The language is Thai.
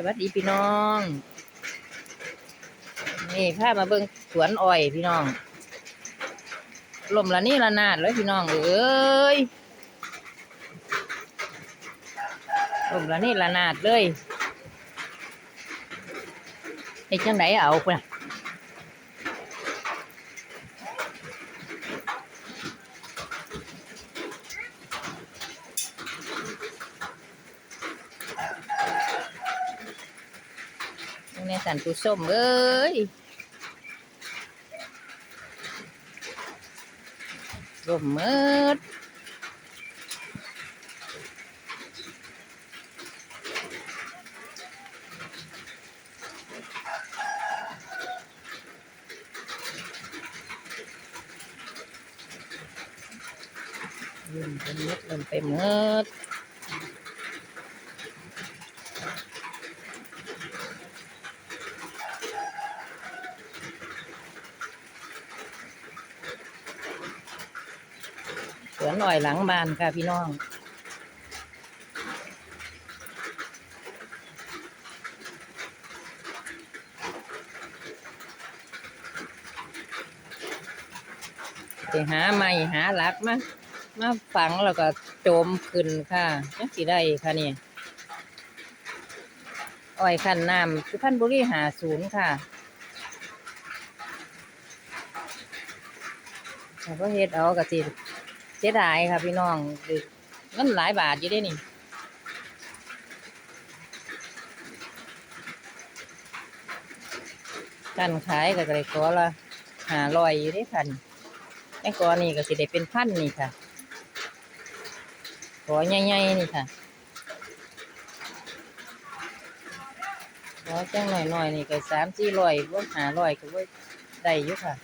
สวัสดีพี่น้องนี่พามาเบิ้งสวนอ้อยพี่น้องลมละนี่ละนาดเลยพี่น้องเอ้ยลมละนี่ละนาดเลยไอ้จังไหนเอาไป น่ะในสันตุส้มเอ้ยลมมืดลมเป็นมืดลมเป็นมืด วนอ้อยหลังบ้านค่ะพี่น้อง ไปหาใหม่หาหลักมา มาฝังแล้วก็โจมขึ้นค่ะยังสิได้ค่ะนี่อ้อยขันน้ำสุพรรณบุรีหาศูนย์ค่ะแต่ก็เฮ็ดเอากะสิ เสียดายค่ะพี่น้องคือเงินหลายบาทอยู่ได้นี่การขายก็เลยขอละหาลอยอยู่ได้พันไอ้กอนี่ก็สิได้เป็นพันนี่ค่ะขอใหญ่ๆนี่ค่ะขอจังหน่อยๆนี่ก็สามสี่ร้อยรวมหาร้อยก็ว่าได้อยู่ค่ะ